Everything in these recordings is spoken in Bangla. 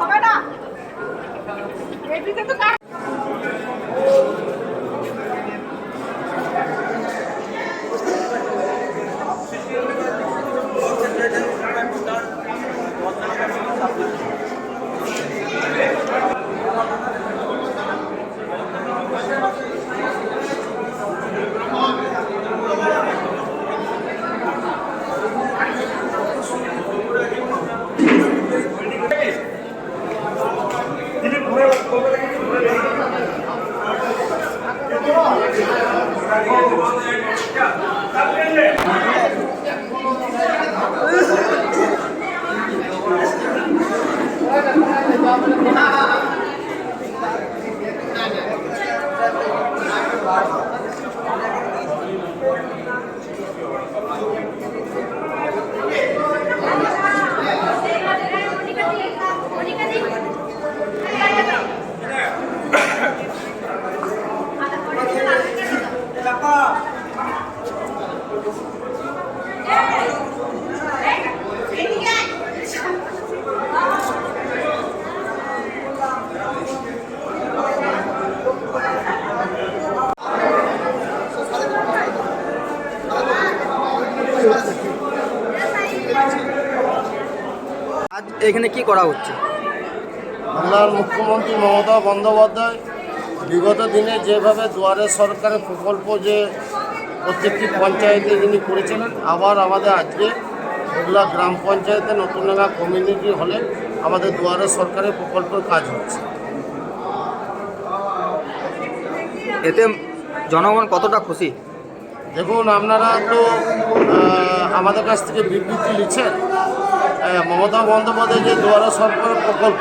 হবে না। এদিকে তো এখানে কি করা হচ্ছে? বাংলার মুখ্যমন্ত্রী মমতা বন্দ্যোপাধ্যায় বিগত দিনে যেভাবে দুয়ারে সরকারের প্রকল্প যে প্রত্যেকটি পঞ্চায়েতে যিনি করেছিলেন আবার আমাদের আজকে হুগলা গ্রাম পঞ্চায়েতে নতুনডাঙ্গা কমিউনিটি হলে আমাদের দুয়ারে সরকারের প্রকল্পের কাজ হচ্ছে। এতে জনগণ কতটা খুশি? দেখুন আপনারা তো আমাদের কাছ থেকে বিবৃতি নিচ্ছেন মমতা বন্দ্যোপাধ্যায় যে দুয়ারে সরকারের প্রকল্প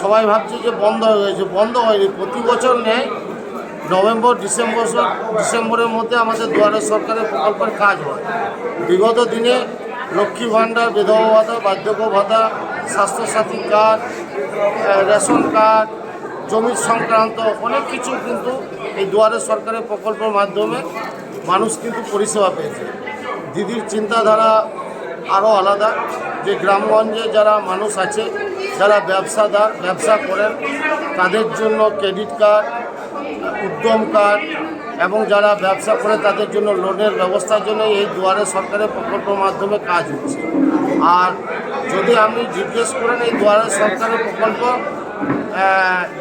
সবাই ভাবছে যে বন্ধ হয়ে গেছে, বন্ধ হয়নি। প্রতি বছর নেয় নভেম্বর, ডিসেম্বর, ডিসেম্বরের মধ্যে আমাদের দুয়ারে সরকারের প্রকল্পের কাজ হয়। বিগত দিনে লক্ষ্মী ভাণ্ডার, বিধবা ভাতা, বার্ধক্য ভাতা, স্বাস্থ্যসাথী কার্ড রেশন কার্ড জমির সংক্রান্ত অনেক কিছু কিন্তু এই দুয়ারে সরকারের প্রকল্পের মাধ্যমে মানুষ কিন্তু পরিষেবা পেয়েছে। দিদির চিন্তাধারা আরও আলাদা যে গ্রামগঞ্জে যারা মানুষ আছে, যারা ব্যবসাদার, ব্যবসা করেন, তাদের জন্য ক্রেডিট কার্ড, উদ্যম কার্ড এবং যারা ব্যবসা করে তাদের জন্য লোনের ব্যবস্থার জন্য এই দুয়ারে সরকারের প্রকল্পের মাধ্যমে কাজ হচ্ছে। আর যদি আপনি জিজ্ঞেস করেন এই দুয়ারে সরকারের প্রকল্প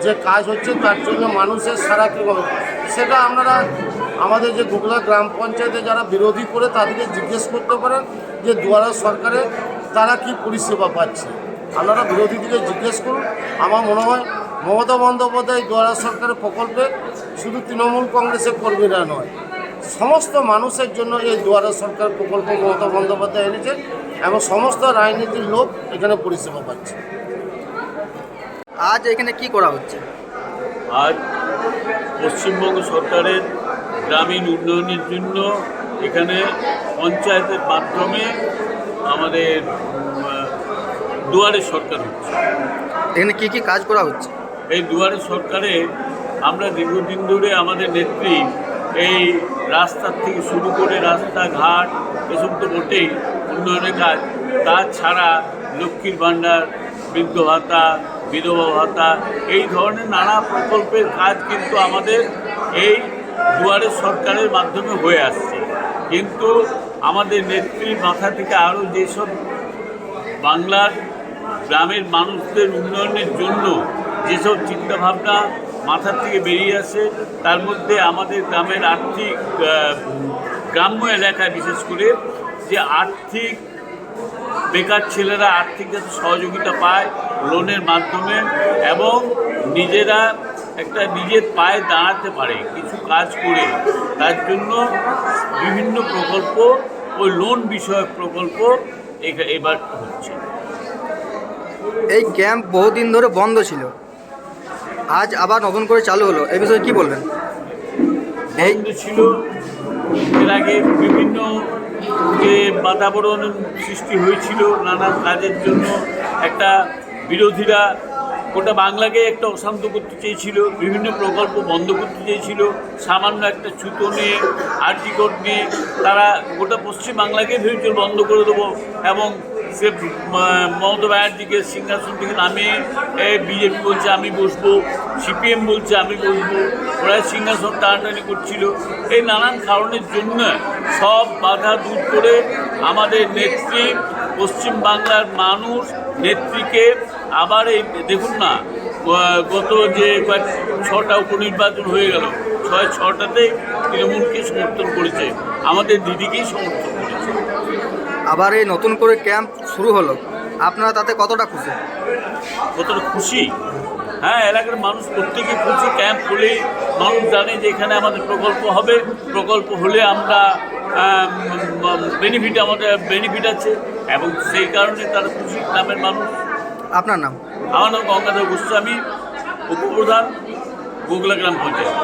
যে কাজ হচ্ছে তার জন্য মানুষের সারা কীভাবে সেটা আপনারা আমাদের যে গুগলা গ্রাম পঞ্চায়েতে যারা বিরোধী করে তাদেরকে জিজ্ঞেস করতে পারেন যে দুয়ারা সরকারে তারা কি পরিষেবা পাচ্ছে। আপনারা বিরোধী দিকে জিজ্ঞেস করুন। আমার মনে হয় মমতা বন্দ্যোপাধ্যায় দুয়ারা সরকারের প্রকল্পে শুধু তৃণমূল কংগ্রেসের কর্মীরা নয় সমস্ত মানুষের জন্য এই দুয়ারা সরকার প্রকল্প মমতা বন্দ্যোপাধ্যায় এনেছেন এবং সমস্ত রাজনীতির লোক এখানে পরিষেবা পাচ্ছে। আজ এখানে কি করা হচ্ছে? আজ পশ্চিমবঙ্গ সরকারের গ্রামীণ উন্নয়নের জন্য এখানে পঞ্চায়েতের মাধ্যমে আমাদের দুয়ারে সরকার হচ্ছে। এখানে কি কি কাজ করা হচ্ছে? এই দুয়ারে সরকারে আমরা দীর্ঘদিন ধরে আমাদের নেত্রী এই রাস্তার থেকে শুরু করে রাস্তাঘাট এসব তো বটেই উন্নয়নের কাজ। তাছাড়া লক্ষ্মীর ভাণ্ডার বৃদ্ধ ভাতা বিধবা ভাতা এই ধরনের নানা প্রকল্পের কাজ কিন্তু আমাদের এই দুয়ারে সরকারের মাধ্যমে হয়ে আসছে। কিন্তু আমাদের নেত্রীর মাথা থেকে আরও যেসব বাংলার গ্রামের মানুষদের উন্নয়নের জন্য যেসব চিন্তাভাবনা মাথার থেকে বেরিয়ে আসে, তার মধ্যে আমাদের গ্রামের আর্থিক গ্রাম্য এলাকায় বিশেষ করে যে আর্থিক বেকার ছেলেরা আর্থিক যাতে সহযোগিতা পায় লোনের মাধ্যমে এবং নিজেরা একটা নিজের পায়ে দাঁড়াতে পারে কিছু কাজ করে। তার জন্য বিভিন্ন প্রকল্প ও লোন বিষয়ক প্রকল্প এবার হচ্ছে। এই ক্যাম্প বহুদিন ধরে বন্ধ ছিল। আজ আবার নতুন করে চালু হলো। এই বিষয়ে কি বলবেন? বন্ধ ছিল। এর আগে বিভিন্ন যে বাতাবরণ সৃষ্টি হয়েছিল নানা কাজের জন্য একটা বিরোধীরা গোটা বাংলাকে একটা অশান্ত করতে চেয়েছিল, বিভিন্ন প্রকল্প বন্ধ করতে চেয়েছিল, সামান্য একটা ছুতো নিয়ে আর্টিকট নিয়ে, তারা গোটা পশ্চিম বাংলাকে ভেবেছিল বন্ধ করে দেবো এবং সে মমতা ব্যানার্জিকে সিংহাসন থেকে নামিয়ে বিজেপি বলছে আমি বসবো, সিপিএম বলছে আমি বসবো, ওরা সিংহাসন টানাটানি করছিল। এই নানান কারণের জন্য সব বাধা দূর করে আমাদের নেত্রী, পশ্চিম বাংলার মানুষ, নেত্রীকে আবার এই দেখুন না গত যে কয়েক ছটা উপনির্বাচন হয়ে গেল ছয় ছটাতে তৃণমূলকে সমর্থন করেছে আমাদের দিদিকেই সমর্থন করেছে। আবার এই নতুন করে ক্যাম্প শুরু হলো আপনারা তাতে কতটা খুশি? কতটা খুশি? হ্যাঁ এলাকার মানুষ প্রত্যেকে খুশি ক্যাম্প হলেই মানুষ জানে যে এখানে আমাদের প্রকল্প হবে প্রকল্প হলে আমরা বেনিফিট আমাদের বেনিফিট আছে এবং সেই কারণে তারা খুশি গ্রামের মানুষ। আপনার নাম? আমার নাম গঙ্গাধর গোস্বামী উপপ্রধান গোগলা গ্রাম পঞ্চায়েত।